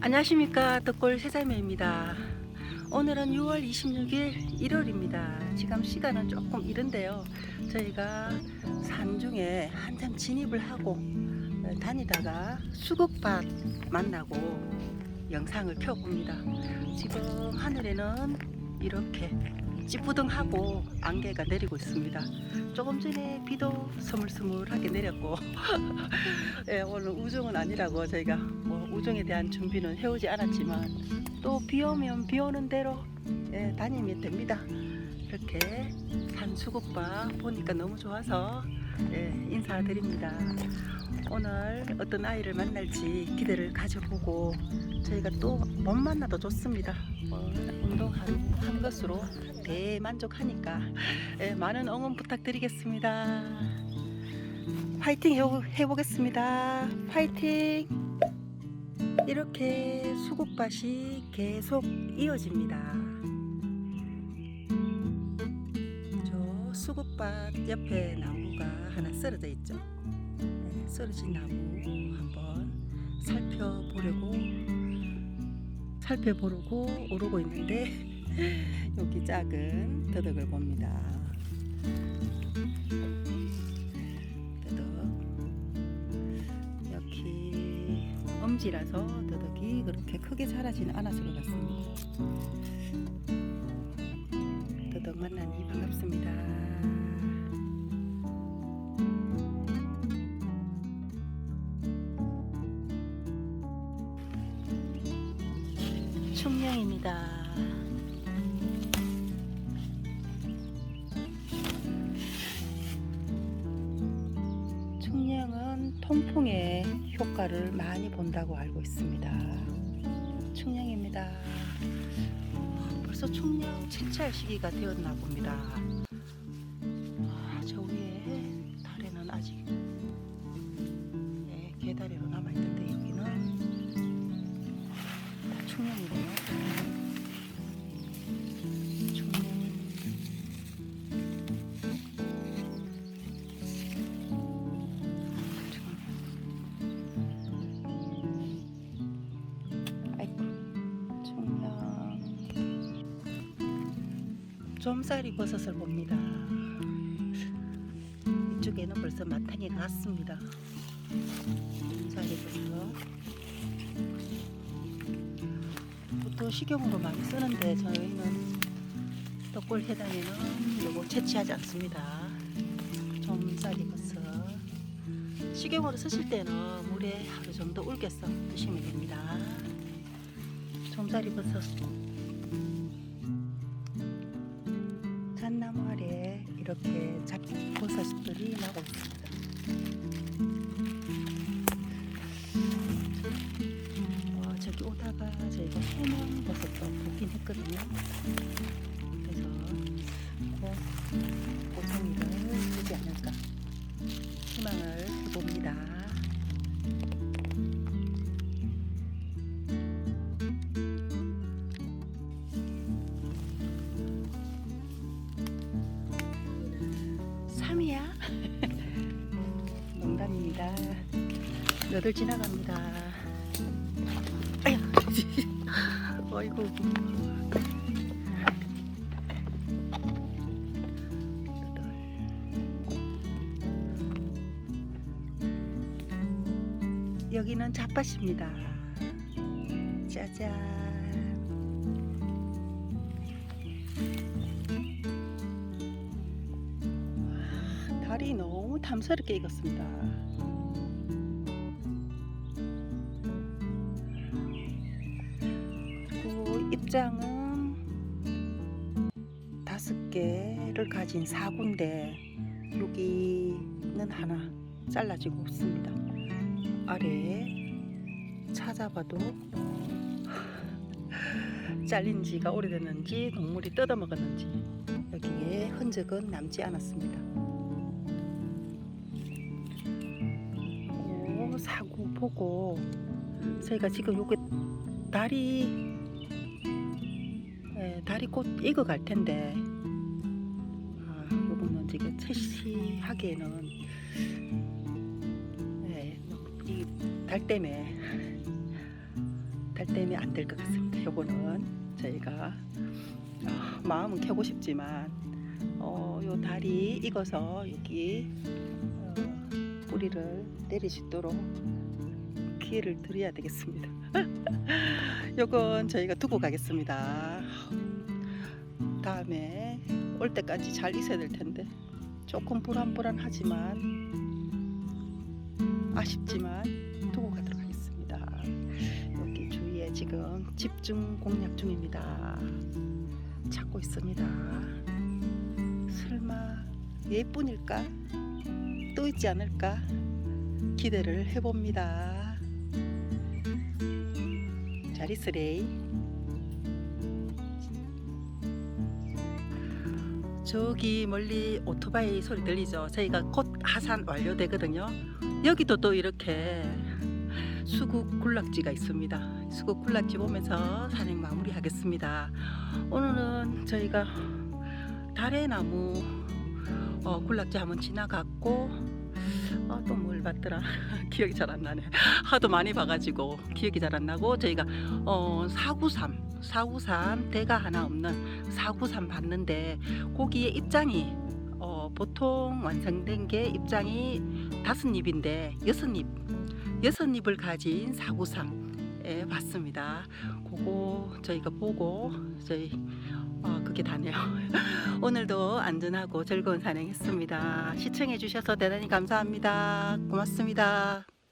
안녕하십니까 덕골 세자매입니다. 오늘은 6월 26일 일요일입니다. 지금 시간은 조금 이른데요. 저희가 산중에 한참 진입을 하고 어, 다니다가 수국밭 만나고 영상을 켜봅니다. 지금 하늘에는 이렇게 찌뿌둥하고 안개가 내리고 있습니다. 조금 전에 비도 스물스물하게 내렸고 예, 오늘 우중은 아니라고 저희가 뭐 우중에 대한 준비는 해오지 않았지만 또 비 오면 비 오는 대로 예, 다니면 됩니다. 이렇게 산수국바 보니까 너무 좋아서 예, 인사드립니다. 오늘 어떤 아이를 만날지 기대를 가져보고 저희가 또 못 만나도 좋습니다. 어, 운동한 것으로 대만족하니까 예, 많은 응원 부탁드리겠습니다. 파이팅 해보, 해보겠습니다. 파이팅! 이렇게 수국밭이 계속 이어집니다. 저 수국밭 옆에 나무가 하나 쓰러져 있죠. 네, 쓰러진 나무 한번 살펴보려고 살펴보려고 오르고 있는데 여기 작은 더덕을 봅니다. 더덕 여기 엄지라서 더덕이 그렇게 크게 자라지는 않았을 것 같습니다. 더덕 만나니 반갑습니다. 충령입니다. 통풍에 효과를 많이 본다고 알고 있습니다. 충령입니다. 벌써 충령 채취할 시기가 되었나 봅니다. 좀쌀이 버섯을 봅니다. 이쪽에는 벌써 마탕이 갔습니다. 좀쌀이 버섯. 보통 식용으로 많이 쓰는데 저희는 떡골 해당에는 요거 채취하지 않습니다. 좀쌀이 버섯. 식용으로 쓰실 때는 물에 하루 정도 울겨서 드시면 됩니다. 좀자리 버섯 이렇게 잡버섯들이 나고 있습니다. 어, 저기 오다가 저희가 해명 버섯도 보긴 했거든요. 몇을 지나갑니다. 어이구. 여기는 잣밭입니다. 짜잔. 와, 달이 너무 탐스럽게 익었습니다. 입장은 다섯 개를 가진 사군데 여기는 하나 잘라지고 있습니다. 아래에 찾아봐도 잘린 지가 오래됐는지 동물이 뜯어먹었는지 여기에 흔적은 남지 않았습니다. 오, 사고 보고 저희가 지금 요게 달이 예, 달이 곧 익어 갈 텐데 아, 요거는 지금 채취하기에는 예, 이달 때문에 달 때문에 안 될 것 같습니다. 요거는 저희가 어, 마음은 켜고 싶지만 어, 요 달이 익어서 여기 어, 뿌리를 내리시도록 기회를 드려야 되겠습니다. 요건 저희가 두고 가겠습니다. 다음에 올 때까지 잘 있어야 될 텐데 조금 불안불안하지만 아쉽지만 두고 가도록 하겠습니다. 여기 주위에 지금 집중 공략 중입니다. 찾고 있습니다. 설마 얘뿐일까? 또 있지 않을까? 기대를 해봅니다. 잘 있으레이. 저기 멀리 오토바이 소리 들리죠? 저희가 곧 하산 완료되거든요. 여기도 또 이렇게 수국 군락지가 있습니다. 수국 군락지 보면서 산행 마무리하겠습니다. 오늘은 저희가 달의 나무 어, 군락지 한번 지나갔고 어, 또뭘 봤더라 기억이 잘 안 나네. 하도 많이 봐가지고 기억이 잘 안 나고 저희가 어, 사구삼 사구삼 대가 하나 없는 사구삼 봤는데 거기에 입장이 어, 보통 완성된 게 입장이 다섯 잎인데 여섯 잎 여섯 잎을 가진 사구삼에 봤습니다. 그거 저희가 보고 저희 어, 그게 다네요. 오늘도 안전하고 즐거운 산행했습니다. 시청해 주셔서 대단히 감사합니다. 고맙습니다.